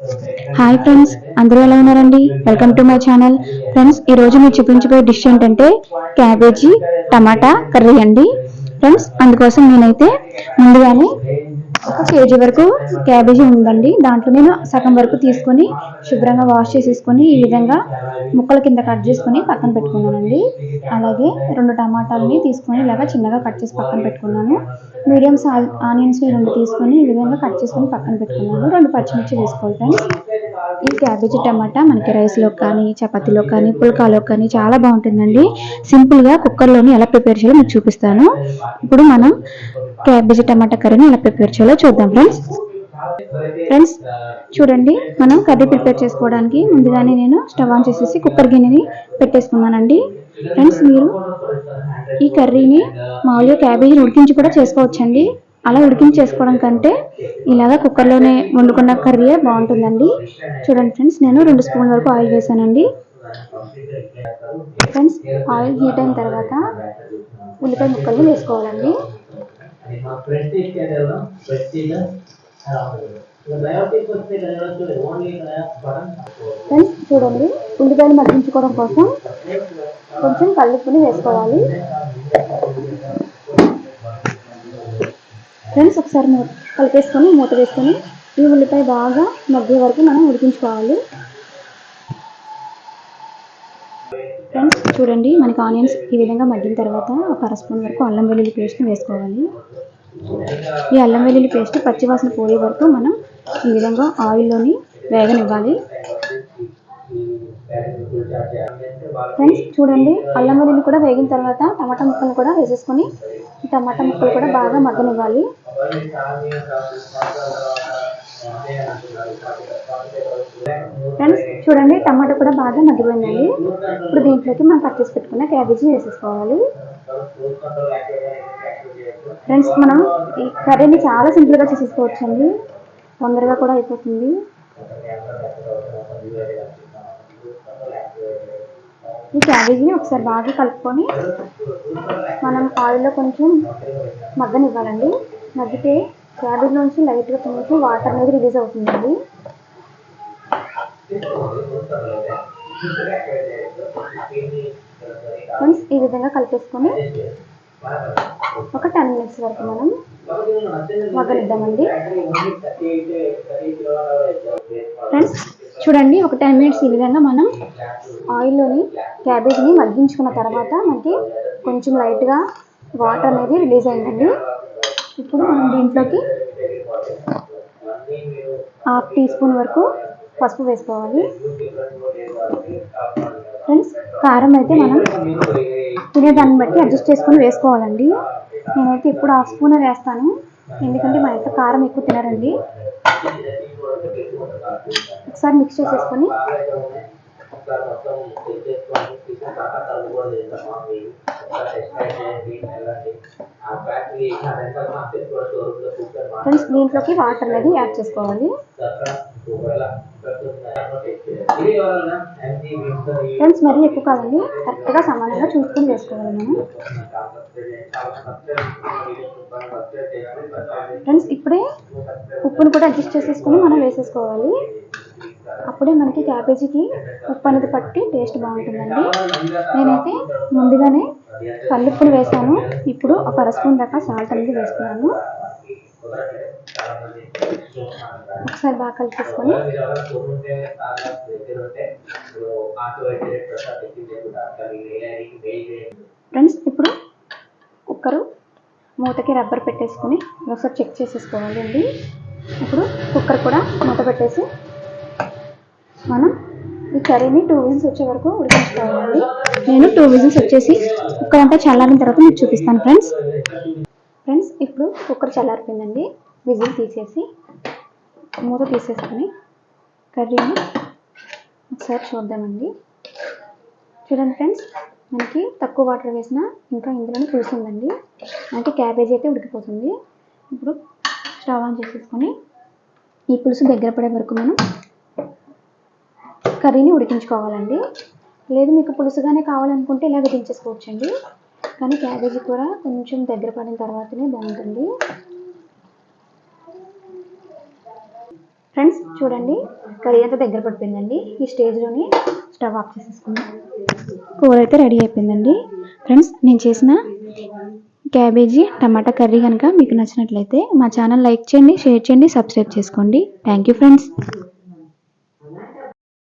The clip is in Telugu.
హాయ్ ఫ్రెండ్స్ అందరూ ఎలా ఉన్నారండి? Welcome to my channel friends ఈ రోజు మీరు చూపించబోయే డిష్ ఏంటంటే క్యాబేజీ టమాటా కర్రీ అండి. ఫ్రెండ్స్ అందుకోసం నేనైతే ముందుగానే ఒక కేజీ వరకు క్యాబేజీ ఉందండి. దాంట్లో నేను సగం వరకు తీసుకొని శుభ్రంగా వాష్ చేసేసుకొని ఈ విధంగా ముక్కల కింద కట్ చేసుకొని పక్కన పెట్టుకున్నానండి. అలాగే రెండు టమాటాలని తీసుకొని ఇలాగా చిన్నగా కట్ చేసి పక్కన పెట్టుకున్నాను. మీడియం సా- ఆనియన్స్ని రెండు తీసుకొని ఈ విధంగా కట్ చేసుకొని పక్కన పెట్టుకున్నాను. రెండు పచ్చిమిర్చి తీసుకోవాలి ఫ్రెండ్స్. ఈ క్యాబేజీ టమాటా మనకి రైస్లో కానీ చపాతీలో కానీ పుల్కాలో కానీ చాలా బాగుంటుందండి. సింపుల్గా కుక్కర్లోని ఎలా ప్రిపేర్ చేయాలో మీకు చూపిస్తాను. ఇప్పుడు మనం క్యాబేజీ టమాటా కర్రీని ఎలా ప్రిపేర్ చేయాలో చూద్దాం ఫ్రెండ్స్. ఫ్రెండ్స్ చూడండి మనం కర్రీ ప్రిపేర్ చేసుకోవడానికి ముందుగానే నేను స్టవ్ ఆన్ చేసేసి కుక్కర్ గిన్నెని పెట్టేసుకున్నానండి. ఫ్రెండ్స్ మీరు ఈ కర్రీని మామూలుగా క్యాబేజీని ఉడికించి కూడా చేసుకోవచ్చండి. అలా ఉడికించేసుకోవడం కంటే ఇలాగ కుక్కర్లోనే వండుకున్న కర్రీ బాగుంటుందండి. చూడండి ఫ్రెండ్స్ నేను రెండు స్పూన్ల వరకు ఆయిల్ వేసానండి. ఫ్రెండ్స్ ఆయిల్ హీట్ అయిన తర్వాత ఉల్లిపాయ ముక్కలు వేసుకోవాలండి. ఫ్రెండ్స్ చూడండి ఉల్లిపాయలు మగ్గించుకోవడం కోసం కొంచెం కల్లుపుని వేసుకోవాలి. ఫ్రెండ్స్ ఒకసారి మూత కలిపేసుకొని మూత వేసుకొని ఈ ఉల్లిపాయ బాగా మగ్గే వరకు మనం ఉడికించుకోవాలి. ఫ్రెండ్స్ చూడండి మనకి ఆనియన్స్ ఈ విధంగా మగ్గిన తర్వాత ఒక అర స్పూన్ వరకు అల్లం వెల్లుల్లి పేస్ట్ని వేసుకోవాలి. ఈ అల్లం వెల్లుల్లి పేస్ట్ పచ్చివాసన పోయే వరకు మనం ఈ విధంగా ఆయిల్లోని వేగనివ్వాలి. ఫ్రెండ్స్ చూడండి అల్లం వెల్లుల్లి కూడా వేగిన తర్వాత టమాటా ముక్కలు కూడా వేసేసుకొని ఈ టమాటా ముక్కలు కూడా బాగా మగ్గనివ్వాలి. ఫ్రెండ్స్ చూడండి టమాటా కూడా బాగా మగ్గిపోయిందండి ఇప్పుడు దీంట్లోకి మనం కట్ చేసి పెట్టుకున్న క్యాబేజీ వేసేసుకోవాలి. ఫ్రెండ్స్ మనం ఈ కర్రీని చాలా సింపుల్గా చేసేసుకోవచ్చండి. తొందరగా కూడా అయిపోతుంది. ఈ క్యాబేజీని ఒకసారి బాగా కలుపుకొని మనం ఆయిల్లో కొంచెం మగ్గనివ్వాలండి. మగ్గితే క్యాబేజ్ నుంచి లైట్గా కొంచెం వాటర్ అనేది రిలీజ్ అవుతుందండి. ఫ్రెండ్స్ ఈ విధంగా కలిపేసుకొని ఒక టెన్ మినిట్స్ వరకు మనం మగ్గనిద్దామండి. ఫ్రెండ్స్ చూడండి ఒక టెన్ మినిట్స్ ఈ విధంగా మనం ఆయిల్లోని క్యాబేజ్ని మగ్గించుకున్న తర్వాత మనకి కొంచెం లైట్గా వాటర్ అనేది రిలీజ్ అయిందండి. ఇప్పుడు మనం దీంట్లోకి హాఫ్ టీ స్పూన్ వరకు పసుపు వేసుకోవాలి. ఫ్రెండ్స్ కారం అయితే మనం తినేదాన్ని బట్టి అడ్జస్ట్ చేసుకొని వేసుకోవాలండి. నేనైతే ఇప్పుడు హాఫ్ స్పూనే వేస్తాను. ఎందుకంటే మా ఇంట్లో కారం ఎక్కువ తినరండి. ఒకసారి మిక్స్ చేసేసుకొని ఫ్రెండ్స్ దీంట్లోకి వాటర్ అనేది యాడ్ చేసుకోవాలి. ఫ్రెండ్స్ మరీ ఎక్కువ కాదండి కరెక్ట్గా సమానంగా చూసుకొని చేసుకోవాలి మనం. ఫ్రెండ్స్ ఇప్పుడే ఉప్పును కూడా అడ్జస్ట్ చేసేసుకుని మనం వేసేసుకోవాలి. అప్పుడే మనకి క్యాబేజీకి ఉప్పు అనేది పట్టి టేస్ట్ బాగుంటుందండి. నేనైతే ముందుగానే కల్లుప్పును వేసాను. ఇప్పుడు ఒక అర స్పూన్ దాకా సాల్ట్ అనేది వేస్తున్నాను. ఒకసారి బాగా కలిపేసుకొని ఫ్రెండ్స్ ఇప్పుడు కుక్కరు మూతకి రబ్బర్ పెట్టేసుకొని ఒకసారి చెక్ చేసేసుకోవాలి అండి ఇప్పుడు కుక్కర్ కూడా మూత పెట్టేసి మనం ఈ కర్రీని టూ విజిల్స్ వచ్చే వరకు ఉడికించుకోవాలండి నేను టూ విజిల్స్ వచ్చేసి కుక్కర్ అంతా చల్లారిన తర్వాత మీకు చూపిస్తాను ఫ్రెండ్స్ ఫ్రెండ్స్ ఇప్పుడు కుక్కర్ చల్లారిపోయిందండి. విజిల్ తీసేసి మూత తీసేసుకొని కర్రీని ఒకసారి చూద్దామండి. చూడండి ఫ్రెండ్స్ మనకి తక్కువ వాటర్ వేసినా ఇంకా ఇందులోనే పులుసు ఉందండి. మనకి క్యాబేజీ అయితే ఉడికిపోతుంది. ఇప్పుడు స్టవ్ ఆన్ చేసేసుకొని ఈ పులుసు దగ్గర పడే వరకు మనం కర్రీని ఉడికించుకోవాలండి. లేదు మీకు పులుసుగానే కావాలనుకుంటే ఇలాగ దించేసుకోవచ్చండి. కానీ క్యాబేజీ కూర కొంచెం దగ్గర పడిన తర్వాతనే బాగుంటుంది. ఫ్రెండ్స్ చూడండి కర్రీ అయితే దగ్గర పడిపోయిందండి. ఈ స్టేజ్లోని స్టవ్ ఆఫ్ చేసేసుకుందాం. కూర అయితే రెడీ అయిపోయిందండి. ఫ్రెండ్స్ నేను చేసిన క్యాబేజీ టమాటా కర్రీ కనుక మీకు నచ్చినట్లయితే మా ఛానల్ లైక్ చేయండి షేర్ చేయండి సబ్స్క్రైబ్ చేసుకోండి. Thank you friends.